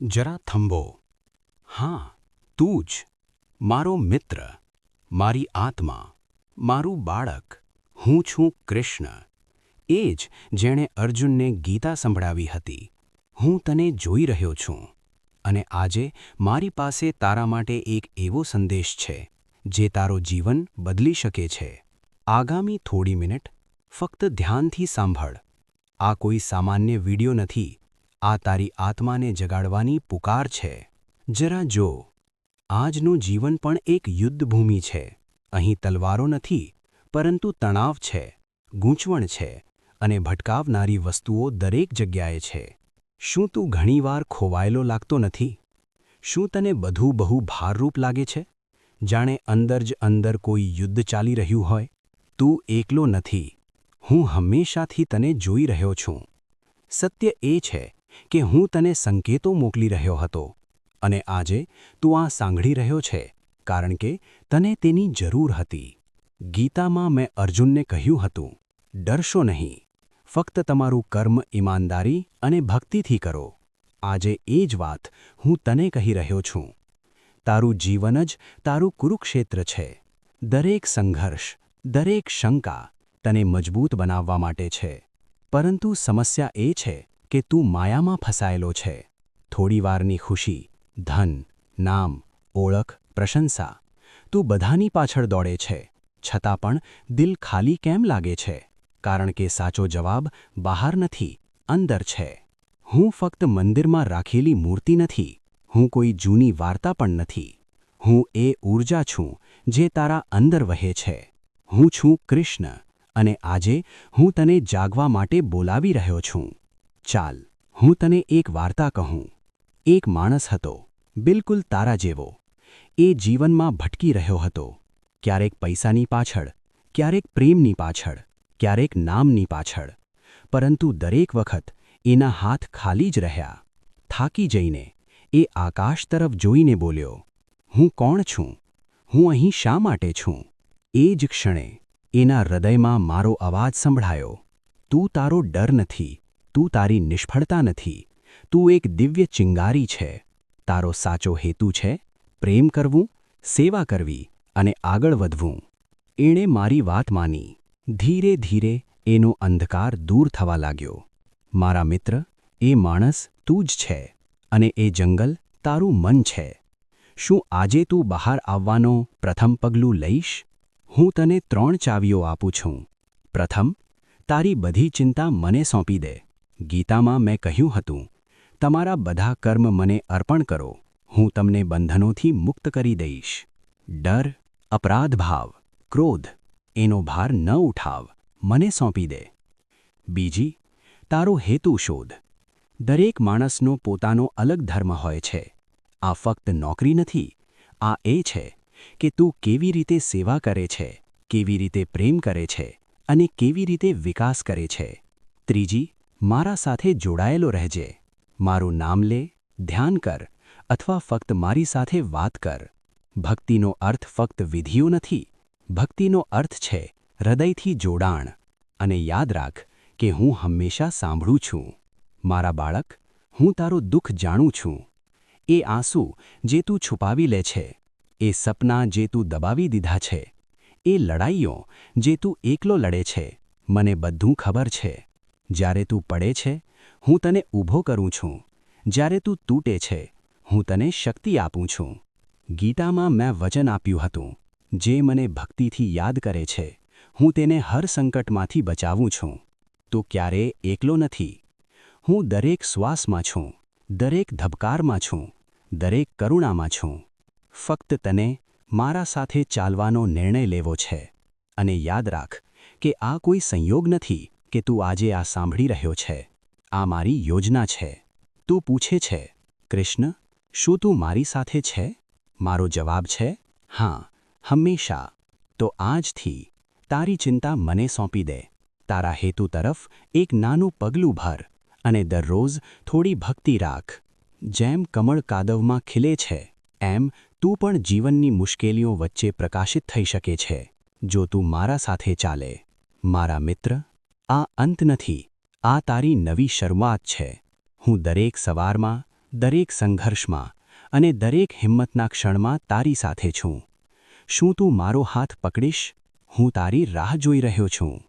જરા થંભો. હા, તું જ. મારો મિત્ર, મારી આત્મા, મારું બાળક, હું છું કૃષ્ણ. એ જ જેણે અર્જુનને ગીતા સંભળાવી હતી. હું તને જોઈ રહ્યો છું. અને આજે મારી પાસે તારા માટે એક એવો સંદેશ છે, જે તારો જીવન બદલી શકે છે. આગામી થોડી મિનિટ ફક્ત ધ્યાનથી સાંભળ. આ કોઈ સામાન્ય વિડિયો નથી આ તારી આત્માને જગાડવાની પુકાર છે. જરા જો, આજનું જીવન પણ એક યુદ્ધભૂમિ છે. અહીં તલવારો નથી, પરંતુ તણાવ છે, ગૂંચવણ છે અને ભટકાવનારી વસ્તુઓ દરેક જગ્યાએ છે. શું તું ઘણીવાર ખોવાયેલો લાગતો નથી? શું તને બધું બહુ ભારરૂપ લાગે છે? જાણે અંદર જ અંદર કોઈ યુદ્ધ ચાલી રહ્યું હોય. તું એકલો નથી. હું હંમેશાથી તને જોઈ રહ્યો છું. સત્ય એ છે કે હું તને સંકેતો મોકલી રહ્યો હતો. અને આજે તું આ સાંભળી રહ્યો છે, કારણ કે તને તેની જરૂર હતી. ગીતામાં મેં અર્જુનને કહ્યું હતું, ડરશો નહીં. ફક્ત તમારું કર્મ ઈમાનદારી અને ભક્તિથી કરો. આજે એ જ વાત હું તને કહી રહ્યો છું. તારું જીવન જ તારું કુરુક્ષેત્ર છે. દરેક સંઘર્ષ, દરેક શંકા તને મજબૂત બનાવવા માટે છે. પરંતુ સમસ્યા એ છે કે તું માયામાં ફસાયેલો છે. થોડીવારની ખુશી, ધન, નામ, ઓળખ, પ્રશંસા, તું બધાની પાછળ દોડે છે. છતાં પણ દિલ ખાલી કેમ લાગે છે? કારણ કે સાચો જવાબ બહાર નથી, અંદર છે. હું ફક્ત મંદિરમાં રાખેલી મૂર્તિ નથી. હું કોઈ જૂની વાર્તા પણ નથી. હું એ ઊર્જા છું જે તારા અંદર વહે છે. હું છું કૃષ્ણ અને આજે હું તને જાગવા માટે બોલાવી રહ્યો છું. ચાલ, હું તને એક વાર્તા કહું. એક માણસ હતો, બિલકુલ તારા જેવો. એ જીવનમાં ભટકી રહ્યો હતો. ક્યારેક પૈસાની પાછળ, ક્યારેક પ્રેમની પાછળ, ક્યારેક નામની પાછળ. પરંતુ દરેક વખત એના હાથ ખાલી જ રહ્યા. થાકી જઈને, એ આકાશ તરફ જોઈને બોલ્યો, હું કોણ છું? હું અહીં શા માટે છું? એ જ ક્ષણે, એના હૃદયમાં મારો અવાજ સંભળાયો, તું તારો ડર નથી. તું તારી નિષ્ફળતા નથી. તું એક દિવ્ય ચિંગારી છે. તારો સાચો હેતુ છે પ્રેમ કરવું, સેવા કરવી અને આગળ વધવું. એણે મારી વાત માની. ધીરે ધીરે એનો અંધકાર દૂર થવા લાગ્યો. મારા મિત્ર, એ માણસ તું જ છે અને એ જંગલ તારું મન છે. શું આજે તું બહાર આવવાનો પ્રથમ પગલું લઈશ? હું તને ત્રણ ચાવીઓ આપું છું. પ્રથમ, તારી બધી ચિંતા મને સોંપી દે. ગીતામાં મેં કહ્યું હતું, તમારા બધા કર્મ મને અર્પણ કરો, હું તમને બંધનોથી મુક્ત કરી દઈશ. ડર અપરાધભાવ ક્રોધ, એનો ભાર ન ઉઠાવ, મને સોંપી દે. બીજી, તારો હેતુ શોધ. દરેક માણસનો પોતાનો અલગ ધર્મ હોય છે. આ ફક્ત નોકરી નથી, આ એ છે કે તું કેવી રીતે સેવા કરે છે, કેવી રીતે પ્રેમ કરે છે અને કેવી રીતે વિકાસ કરે છે. ત્રીજી મારા સાથે જોડાયેલો રહેજે. મારું નામ લે, ધ્યાન કર, અથવા ફક્ત મારી સાથે વાત કર. ભક્તિનો અર્થ ફક્ત વિધિઓ નથી, ભક્તિનો અર્થ છે હૃદયથી જોડાણ. અને યાદ રાખ કે હું હંમેશા સાંભળું છું. મારા બાળક, હું તારું દુઃખ જાણું છું. એ આંસુ જે તું છુપાવી લે છે, એ સપના જે તું દબાવી દીધા છે, એ લડાઈઓ જે તું એકલો લડે છે, મને બધું ખબર છે. જ્યારે તું પડે છે, હું તને ઊભો કરું છું. જ્યારે તું તૂટે છે, હું તને શક્તિ આપું છું. ગીતામાં મેં વચન આપ્યું હતું, જે મને ભક્તિથી યાદ કરે છે, હું તેને હર સંકટમાંથી બચાવું છું. તો ક્યારેય એકલો નથી. હું દરેક શ્વાસમાં છું, દરેક ધબકારમાં છું, દરેક કરુણામાં છું. ફક્ત તને મારા સાથે ચાલવાનો નિર્ણય લેવો છે. અને યાદ રાખ કે આ કોઈ સંયોગ નથી કે તું આજે આ સાંભળી રહ્યો છે. આ મારી યોજના છે. તું પૂછે છે, કૃષ્ણ, શું તું મારી સાથે છે? મારો જવાબ છે, હા, હંમેશા. તો આજથી તારી ચિંતા મને સોંપી દે. તારા હેતુ તરફ એક નાનું પગલું ભર અને દરરોજ થોડી ભક્તિ રાખ. જેમ કમળ કાદવમાં ખીલે છે, એમ તું પણ જીવનની મુશ્કેલીઓ વચ્ચે પ્રકાશિત થઈ શકે છે. જો તું મારા સાથે ચાલે, મારા મિત્ર આ અંત નથી. આ તારી નવી શરૂઆત છે. હું દરેક સવારમાં, દરેક સંઘર્ષમાં અને દરેક હિંમતના ક્ષણમાં તારી સાથે છું. શું તું મારો હાથ પકડીશ? હું તારી રાહ જોઈ રહ્યો છું.